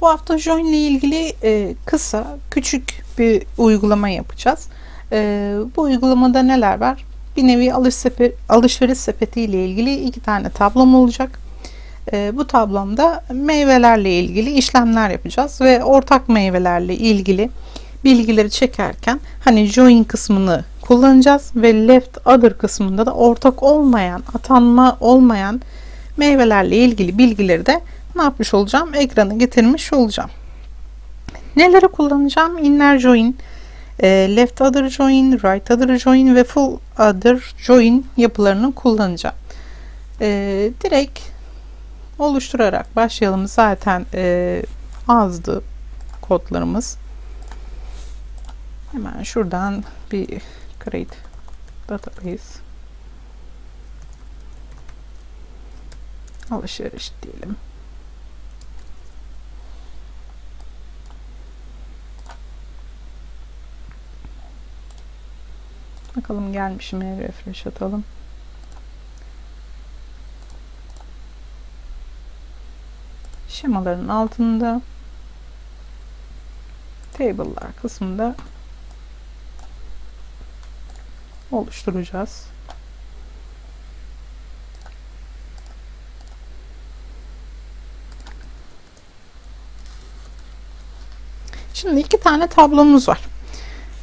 Bu hafta join ile ilgili e, kısa, küçük bir uygulama yapacağız. E, bu uygulamada neler var? Bir nevi alış sepe, alışveriş sepeti ile ilgili iki tane tablom olacak. E, bu tablomda meyvelerle ilgili işlemler yapacağız ve ortak meyvelerle ilgili bilgileri çekerken hani join kısmını kullanacağız ve left other kısmında da ortak olmayan, atanma olmayan meyvelerle ilgili bilgileri de ne yapmış olacağım? Ekrana getirmiş olacağım. Neleri kullanacağım? Inner join, e, left other join, right other join ve full other join yapılarını kullanacağım. E, direkt oluşturarak başlayalım. Zaten e, azdı kodlarımız. Hemen şuradan bir create database alışveriş diyelim. Bakalım gelmiş mi? Refresh atalım. Şemaların altında table'lar kısmında oluşturacağız. Şimdi iki tane tablomuz var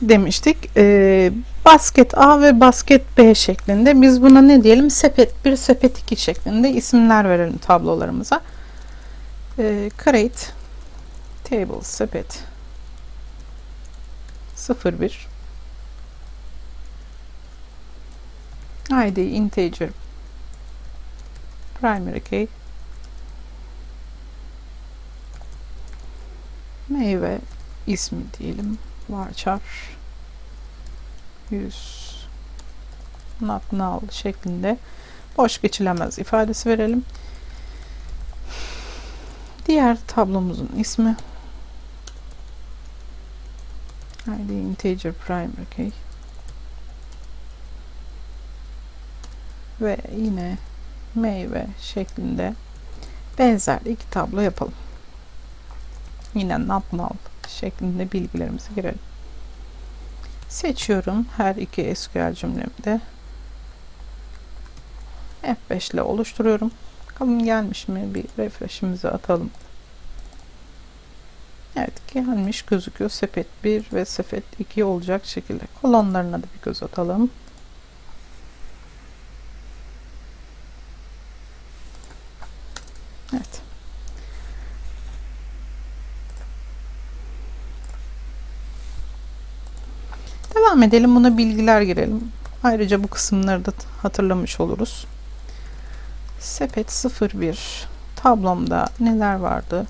demiştik. Ee, basket A ve basket B şeklinde. Biz buna ne diyelim? Sepet 1, sepet 2 şeklinde isimler verelim tablolarımıza. Ee, create table sepet 01 id integer primary key meyve ismi diyelim varchar 100 not null şeklinde. Boş geçilemez ifadesi verelim. Diğer tablomuzun ismi. İd integer primary key. Ve yine meyve şeklinde benzer iki tablo yapalım. Yine not null şeklinde bilgilerimizi girelim. Seçiyorum her iki SQL cümlemde. F5 ile oluşturuyorum. Bakalım gelmiş mi? Bir refresh'imizi atalım. Evet gelmiş gözüküyor. Sepet 1 ve sepet 2 olacak şekilde. Kolonlarına da bir göz atalım. Evet. Devam edelim. Buna bilgiler girelim. Ayrıca bu kısımları da hatırlamış oluruz. Sepet 01 tablomda neler vardı?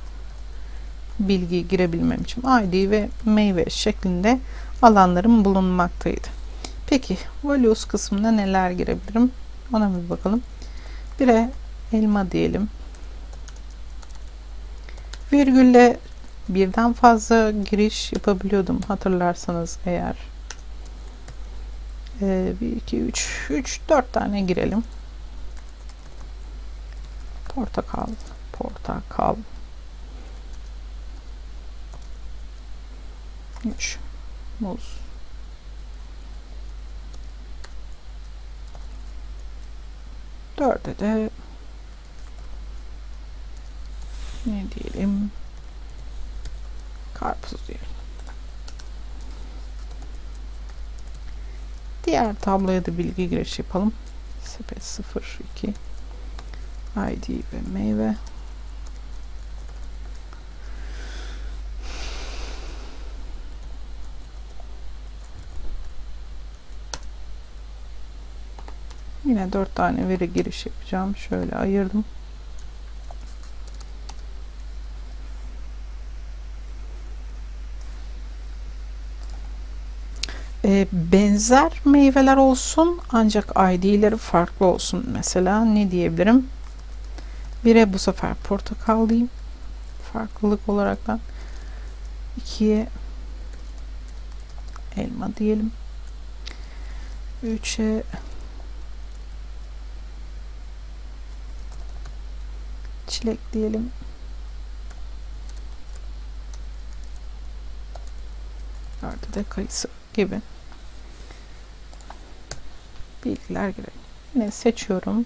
Bilgi girebilmem için ID ve meyve şeklinde alanlarım bulunmaktaydı. Peki values kısmında neler girebilirim? Ona bir bakalım. Bire elma diyelim. Virgülle birden fazla giriş yapabiliyordum hatırlarsanız eğer. 1, 2, 3, 3, 4 tane girelim. Portakal, portakal. 3, muz. Dörde de ne diyelim? Karpuz diyelim. Diğer tabloya da bilgi giriş yapalım. Sepet 02 ID ve meyve. Yine 4 tane veri giriş yapacağım. Şöyle ayırdım. benzer meyveler olsun ancak ID'leri farklı olsun. Mesela ne diyebilirim? 1'e bu sefer portakal diyeyim. Farklılık olaraktan. 2'ye elma diyelim. 3'e çilek diyelim. Dörde de kayısı gibi bilgiler girelim. Yine seçiyorum.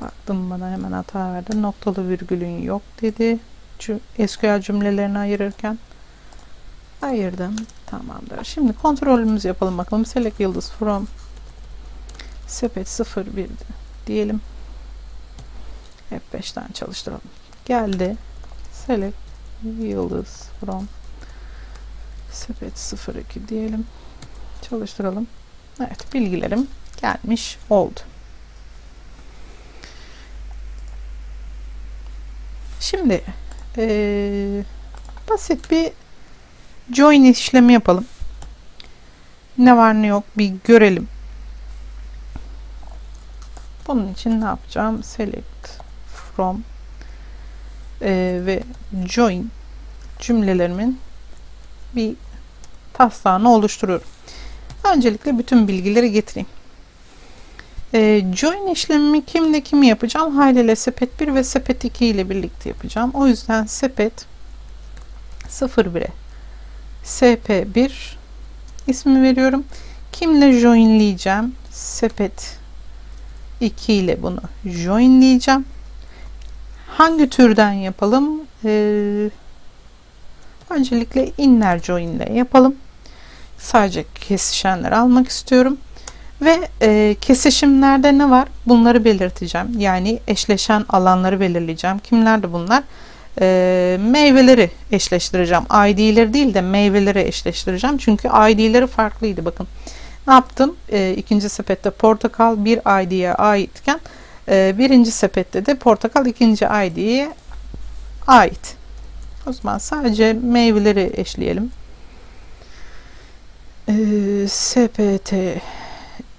Baktım bana hemen hata verdi. Noktalı virgülün yok dedi. SQL cümlelerini ayırırken ayırdım. Tamamdır. Şimdi kontrolümüzü yapalım bakalım. Select yıldız from sepet 01 diyelim. F5'ten çalıştıralım. Geldi. Select yıldız from sepet 02 diyelim. Çalıştıralım. Evet bilgilerim gelmiş oldu. Şimdi eee, basit bir join işlemi yapalım. Ne var ne yok bir görelim. Bunun için ne yapacağım? Select from eee, ve join cümlelerimin bir taslağını oluşturuyorum. Öncelikle bütün bilgileri getireyim. E, join işlemimi kimle kimi yapacağım? Hayli ile sepet 1 ve sepet 2 ile birlikte yapacağım. O yüzden sepet 01'e sp1 ismi veriyorum. Kimle joinleyeceğim? Sepet 2 ile bunu joinleyeceğim. Hangi türden yapalım? Ee, öncelikle inner join ile yapalım sadece kesişenleri almak istiyorum. Ve e, kesişimlerde ne var? Bunları belirteceğim. Yani eşleşen alanları belirleyeceğim. Kimlerdi bunlar? E, meyveleri eşleştireceğim. ID'leri değil de meyveleri eşleştireceğim. Çünkü ID'leri farklıydı. Bakın ne yaptım? E, ikinci sepette portakal bir ID'ye aitken e, birinci sepette de portakal ikinci ID'ye ait. O zaman sadece meyveleri eşleyelim. Ee, SPT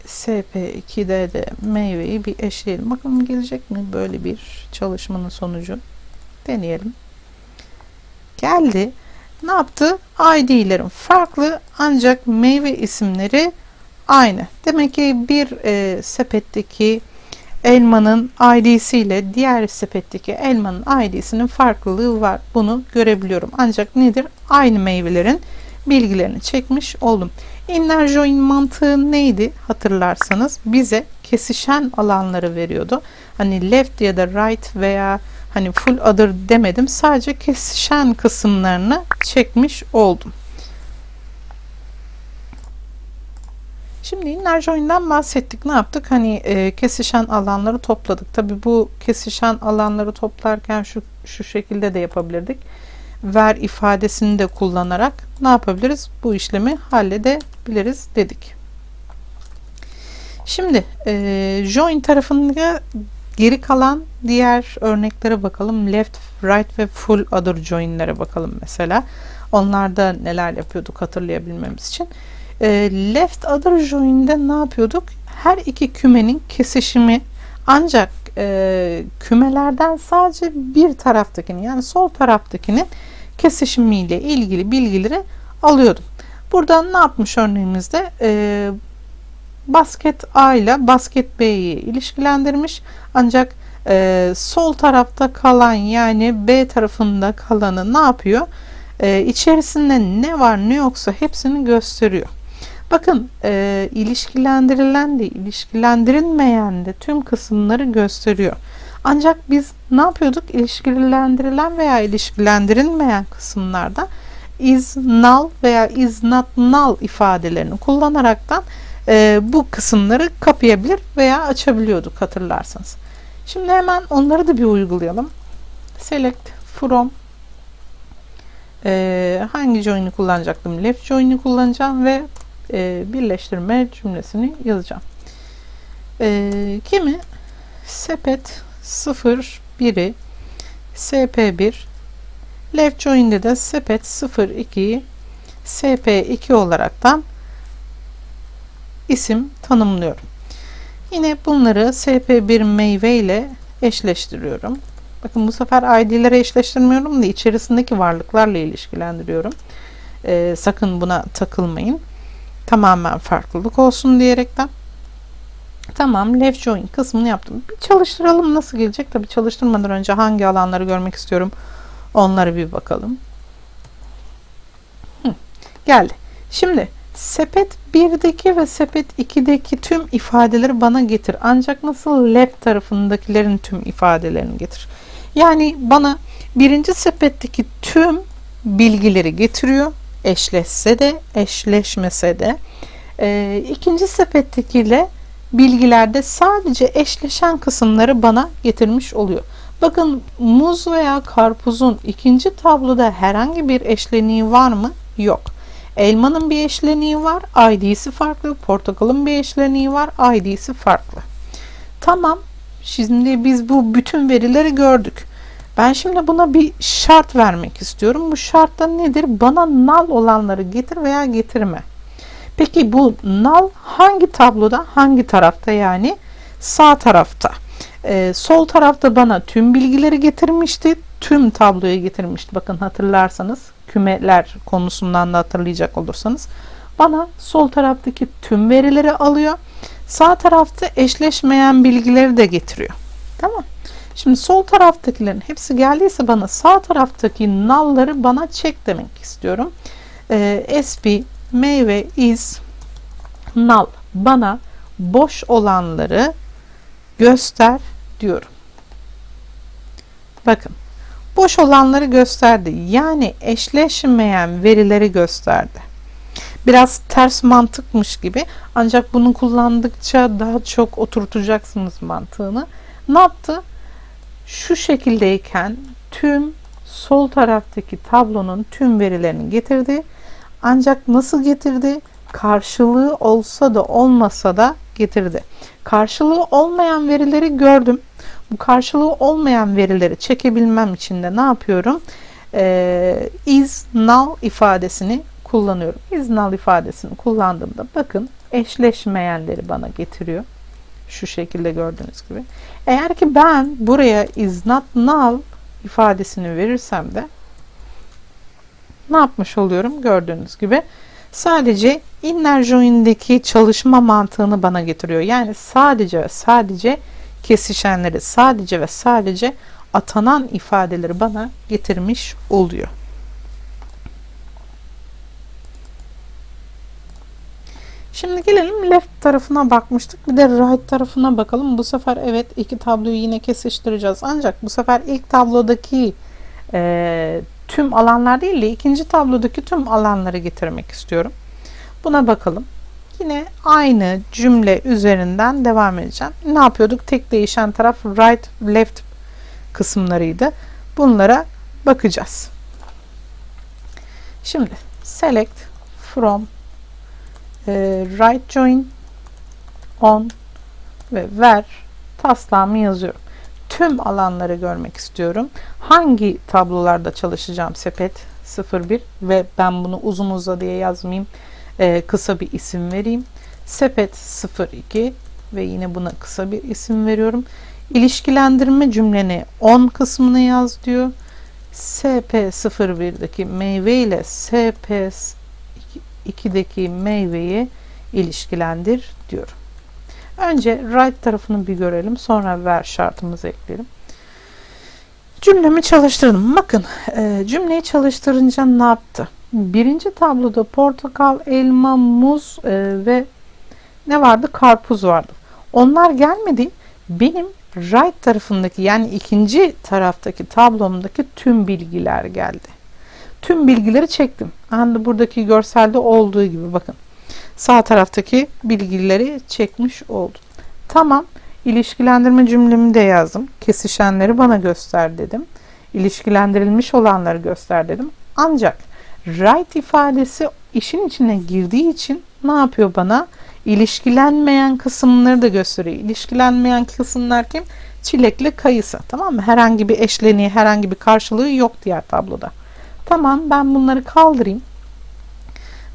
SP2'de de meyveyi bir eşleyelim. Bakalım gelecek mi böyle bir çalışmanın sonucu. Deneyelim. Geldi. Ne yaptı? ID'lerim farklı ancak meyve isimleri aynı. Demek ki bir e, sepetteki elmanın ID'si ile diğer sepetteki elmanın ID'sinin farklılığı var. Bunu görebiliyorum. Ancak nedir? Aynı meyvelerin bilgilerini çekmiş oldum. Inner join mantığı neydi hatırlarsanız bize kesişen alanları veriyordu. Hani left ya da right veya hani full other demedim. Sadece kesişen kısımlarını çekmiş oldum. Şimdi inner join'den bahsettik. Ne yaptık? Hani e, kesişen alanları topladık. Tabi bu kesişen alanları toplarken şu şu şekilde de yapabilirdik ver ifadesini de kullanarak ne yapabiliriz? Bu işlemi halledebiliriz dedik. Şimdi e, join tarafında geri kalan diğer örneklere bakalım. Left, right ve full other join'lere bakalım mesela. Onlarda neler yapıyorduk hatırlayabilmemiz için. E, left other join'de ne yapıyorduk? Her iki kümenin kesişimi ancak e, kümelerden sadece bir taraftakini yani sol taraftakinin kesişimiyle ilgili bilgileri alıyordum. Buradan ne yapmış örneğimizde? E, basket A ile basket B'yi ilişkilendirmiş. Ancak e, sol tarafta kalan yani B tarafında kalanı ne yapıyor? E, içerisinde ne var ne yoksa hepsini gösteriyor. Bakın e, ilişkilendirilen de ilişkilendirilmeyen de tüm kısımları gösteriyor. Ancak biz ne yapıyorduk? İlişkilendirilen veya ilişkilendirilmeyen kısımlarda is null veya is not null ifadelerini kullanaraktan e, bu kısımları kapayabilir veya açabiliyorduk hatırlarsanız. Şimdi hemen onları da bir uygulayalım. Select from e, hangi join'i kullanacaktım? Left join'i kullanacağım ve e, birleştirme cümlesini yazacağım. E, kimi? Sepet 0 1'i SP1 left join'de de sepet 02'yi SP2 olaraktan isim tanımlıyorum. Yine bunları SP1 meyve ile eşleştiriyorum. Bakın bu sefer ID'lere eşleştirmiyorum da içerisindeki varlıklarla ilişkilendiriyorum. Ee, sakın buna takılmayın. Tamamen farklılık olsun diyerekten. Tamam left join kısmını yaptım. Bir çalıştıralım nasıl gelecek. Tabi çalıştırmadan önce hangi alanları görmek istiyorum onları bir bakalım. Geldi. Şimdi sepet 1'deki ve sepet 2'deki tüm ifadeleri bana getir. Ancak nasıl left tarafındakilerin tüm ifadelerini getir. Yani bana birinci sepetteki tüm bilgileri getiriyor. Eşleşse de eşleşmese de. Ee, ikinci sepettekiyle bilgilerde sadece eşleşen kısımları bana getirmiş oluyor. Bakın muz veya karpuzun ikinci tabloda herhangi bir eşleniği var mı? Yok. Elmanın bir eşleniği var, ID'si farklı. Portakalın bir eşleniği var, ID'si farklı. Tamam. Şimdi biz bu bütün verileri gördük. Ben şimdi buna bir şart vermek istiyorum. Bu şart da nedir? Bana null olanları getir veya getirme. Peki bu null hangi tabloda, hangi tarafta yani? Sağ tarafta. Ee, sol tarafta bana tüm bilgileri getirmişti. Tüm tabloyu getirmişti. Bakın hatırlarsanız kümeler konusundan da hatırlayacak olursanız. Bana sol taraftaki tüm verileri alıyor. Sağ tarafta eşleşmeyen bilgileri de getiriyor. Tamam. Şimdi sol taraftakilerin hepsi geldiyse bana sağ taraftaki nalları bana çek demek istiyorum. Ee, SP meyve is null. Bana boş olanları göster diyorum. Bakın. Boş olanları gösterdi. Yani eşleşmeyen verileri gösterdi. Biraz ters mantıkmış gibi ancak bunu kullandıkça daha çok oturtacaksınız mantığını. Ne yaptı? Şu şekildeyken tüm sol taraftaki tablonun tüm verilerini getirdi. Ancak nasıl getirdi? Karşılığı olsa da olmasa da getirdi. Karşılığı olmayan verileri gördüm. Bu karşılığı olmayan verileri çekebilmem için de ne yapıyorum? Ee, is null ifadesini kullanıyorum. Is null ifadesini kullandığımda bakın eşleşmeyenleri bana getiriyor. Şu şekilde gördüğünüz gibi. Eğer ki ben buraya is not null ifadesini verirsem de ne yapmış oluyorum? Gördüğünüz gibi sadece inner join'deki çalışma mantığını bana getiriyor. Yani sadece ve sadece kesişenleri sadece ve sadece atanan ifadeleri bana getirmiş oluyor. Şimdi gelelim left tarafına bakmıştık. Bir de right tarafına bakalım. Bu sefer evet iki tabloyu yine kesiştireceğiz. Ancak bu sefer ilk tablodaki e, tüm alanlar değil de ikinci tablodaki tüm alanları getirmek istiyorum. Buna bakalım. Yine aynı cümle üzerinden devam edeceğim. Ne yapıyorduk? Tek değişen taraf right, left kısımlarıydı. Bunlara bakacağız. Şimdi select from e, right join on ve ver taslağımı yazıyorum. Tüm alanları görmek istiyorum. Hangi tablolarda çalışacağım sepet 01 ve ben bunu uzun uzadıya yazmayayım e, kısa bir isim vereyim. Sepet 02 ve yine buna kısa bir isim veriyorum. İlişkilendirme cümleni 10 kısmını yaz diyor. SP01'deki meyve ile SP2'deki meyveyi ilişkilendir diyorum. Önce right tarafını bir görelim. Sonra ver şartımızı ekleyelim. Cümlemi çalıştırdım. Bakın e, cümleyi çalıştırınca ne yaptı? Birinci tabloda portakal, elma, muz e, ve ne vardı? Karpuz vardı. Onlar gelmedi. Benim right tarafındaki yani ikinci taraftaki tablomdaki tüm bilgiler geldi. Tüm bilgileri çektim. Hani buradaki görselde olduğu gibi bakın. Sağ taraftaki bilgileri çekmiş oldum. Tamam. İlişkilendirme cümlemi de yazdım. Kesişenleri bana göster dedim. İlişkilendirilmiş olanları göster dedim. Ancak right ifadesi işin içine girdiği için ne yapıyor bana? İlişkilenmeyen kısımları da gösteriyor. İlişkilenmeyen kısımlar kim? Çilekli kayısı. Tamam mı? Herhangi bir eşleniği, herhangi bir karşılığı yok diğer tabloda. Tamam ben bunları kaldırayım.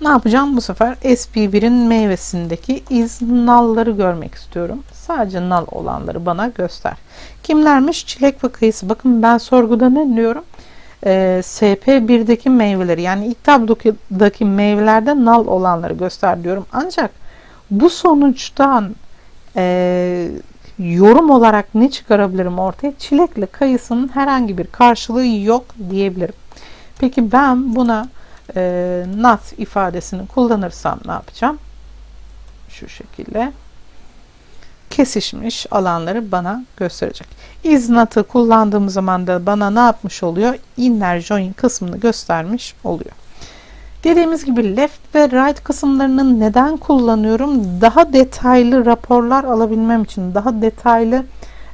Ne yapacağım bu sefer? SP1'in meyvesindeki iz nalları görmek istiyorum. Sadece nal olanları bana göster. Kimlermiş? Çilek ve kayısı. Bakın ben sorguda ne diyorum? e, SP1'deki meyveleri yani ilk tablodaki meyvelerde nal olanları göster diyorum. Ancak bu sonuçtan e, yorum olarak ne çıkarabilirim ortaya? Çilekle kayısının herhangi bir karşılığı yok diyebilirim. Peki ben buna e, not ifadesini kullanırsam ne yapacağım? Şu şekilde kesişmiş alanları bana gösterecek. Is not'ı kullandığım zaman da bana ne yapmış oluyor? Inner join kısmını göstermiş oluyor. Dediğimiz gibi left ve right kısımlarını neden kullanıyorum? Daha detaylı raporlar alabilmem için, daha detaylı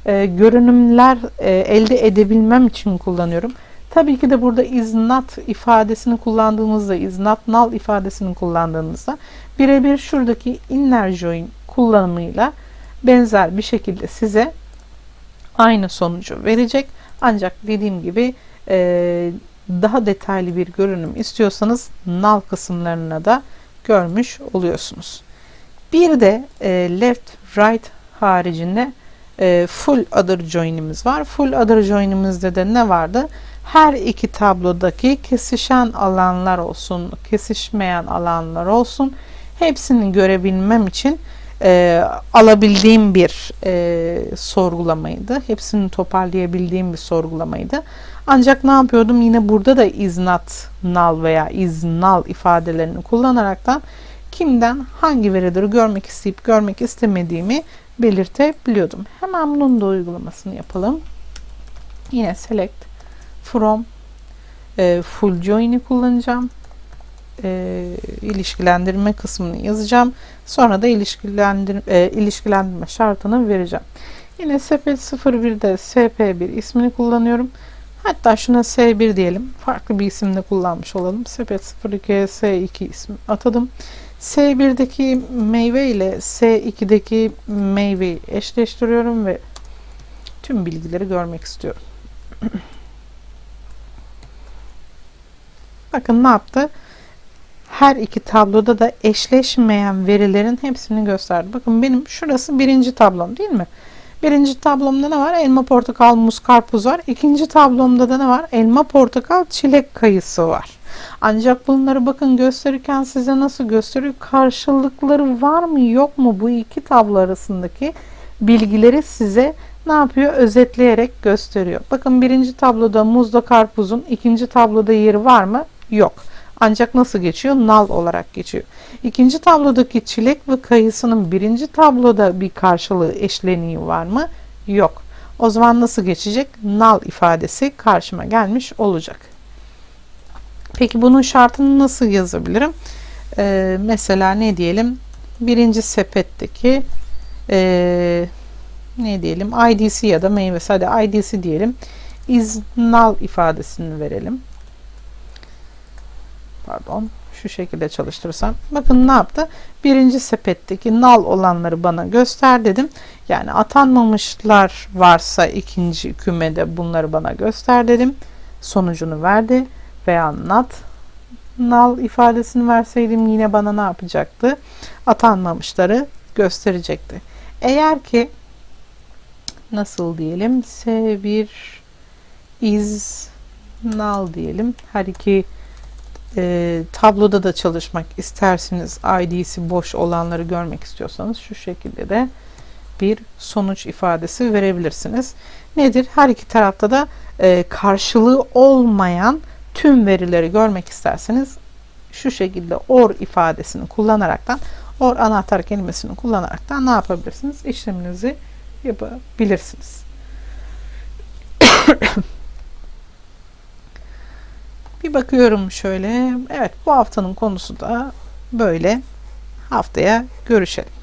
e, görünümler e, elde edebilmem için kullanıyorum. Tabii ki de burada is not ifadesini kullandığınızda, is not null ifadesini kullandığınızda birebir şuradaki inner join kullanımıyla benzer bir şekilde size aynı sonucu verecek. Ancak dediğim gibi e, daha detaylı bir görünüm istiyorsanız null kısımlarına da görmüş oluyorsunuz. Bir de e, left right haricinde e, full other join'imiz var. Full other join'imizde de ne vardı? Her iki tablodaki kesişen alanlar olsun, kesişmeyen alanlar olsun hepsini görebilmem için e, alabildiğim bir e, sorgulamaydı. Hepsini toparlayabildiğim bir sorgulamaydı. Ancak ne yapıyordum? Yine burada da is not null veya is null ifadelerini kullanaraktan kimden hangi verileri görmek isteyip görmek istemediğimi belirtebiliyordum. Hemen bunun da uygulamasını yapalım. Yine select from e, full join'i kullanacağım. E, ilişkilendirme kısmını yazacağım. Sonra da ilişkilendir, e, ilişkilendirme şartını vereceğim. Yine sepet 01'de SP1 ismini kullanıyorum. Hatta şuna S1 diyelim. Farklı bir isimde kullanmış olalım. Sepet 02'ye S2 ismi atadım. S1'deki meyve ile S2'deki meyveyi eşleştiriyorum ve tüm bilgileri görmek istiyorum. Bakın ne yaptı? Her iki tabloda da eşleşmeyen verilerin hepsini gösterdi. Bakın benim şurası birinci tablom değil mi? Birinci tablomda ne var? Elma, portakal, muz, karpuz var. İkinci tablomda da ne var? Elma, portakal, çilek kayısı var. Ancak bunları bakın gösterirken size nasıl gösteriyor? Karşılıkları var mı yok mu bu iki tablo arasındaki bilgileri size ne yapıyor? Özetleyerek gösteriyor. Bakın birinci tabloda muzla karpuzun ikinci tabloda yeri var mı? Yok. Ancak nasıl geçiyor? Nal olarak geçiyor. İkinci tablodaki çilek ve kayısının birinci tabloda bir karşılığı eşleniği var mı? Yok. O zaman nasıl geçecek? Nal ifadesi karşıma gelmiş olacak. Peki bunun şartını nasıl yazabilirim? Ee, mesela ne diyelim? Birinci sepetteki ee, ne diyelim? IDC ya da meyvesi. Hadi IDC diyelim. Is null ifadesini verelim pardon şu şekilde çalıştırırsam bakın ne yaptı? Birinci sepetteki nal olanları bana göster dedim. Yani atanmamışlar varsa ikinci kümede bunları bana göster dedim. Sonucunu verdi veya not null ifadesini verseydim yine bana ne yapacaktı? Atanmamışları gösterecekti. Eğer ki nasıl diyelim? S1 is null diyelim. Her iki e, tabloda da çalışmak isterseniz ID'si boş olanları görmek istiyorsanız şu şekilde de bir sonuç ifadesi verebilirsiniz. Nedir? Her iki tarafta da e, karşılığı olmayan tüm verileri görmek isterseniz şu şekilde or ifadesini kullanaraktan or anahtar kelimesini kullanaraktan ne yapabilirsiniz? İşleminizi yapabilirsiniz. Bir bakıyorum şöyle. Evet bu haftanın konusu da böyle. Haftaya görüşelim.